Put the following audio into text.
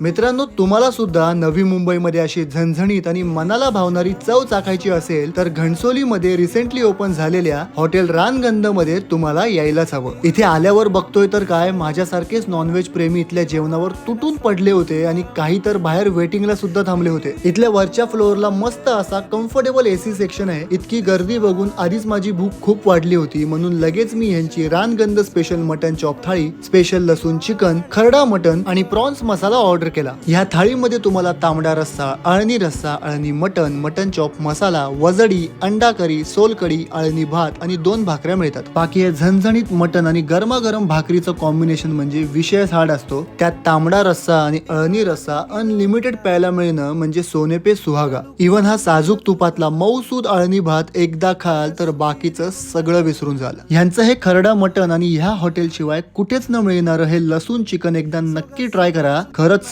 मित्रांनो तुम्हाला सुद्धा नवी मुंबईमध्ये अशी झणझणीत आणि मनाला भावणारी चव चाखायची असेल तर घणसोलीमध्ये रिसेंटली ओपन झालेल्या हॉटेल रानगंधमध्ये तुम्हाला यायलाच हवं. इथे आल्यावर बघतोय तर काय माझ्यासारखेच नॉनव्हेज प्रेमी इथल्या जेवणावर तुटून पडले होते आणि काही तर बाहेर वेटिंगला सुद्धा थांबले होते. इथल्या वरच्या फ्लोअरला मस्त असा कम्फर्टेबल एसी सेक्शन आहे. इतकी गर्दी बघून आधीच माझी भूक खूप वाढली होती. म्हणून लगेच मी यांची Rangandh special mutton chop thali special लसूण चिकन खरडा मटन आणि प्रॉन्स मसाला ऑर्डर केला. ह्या थाळीमध्ये तुम्हाला तांबडा रस्सा अळणी रस्सा अळणी मटन मटन चॉप मसाला वजडी अंडा करी सोलकडी अळणी भात आणि दोन भाकऱ्या मिळतात. बाकी हे झणझणीत मटन आणि गरमागरम भाकरीचं कॉम्बिनेशन म्हणजे विशेष हार्ड असतो. त्यात तांबडा रस्सा आणि अळणी रस्सा अनलिमिटेड प्यायला मिळणं म्हणजे सोने पे सुहागा. इव्हन हा साजूक तुपातला मऊसूद अळणी भात एकदा खाल तर बाकीचं सगळं विसरून झालं ह्यांचं हे खरडा मटन आणि ह्या हॉटेल शिवाय कुठेच न मिळणारं हे लसूण चिकन एकदा नक्की ट्राय करा. खरंच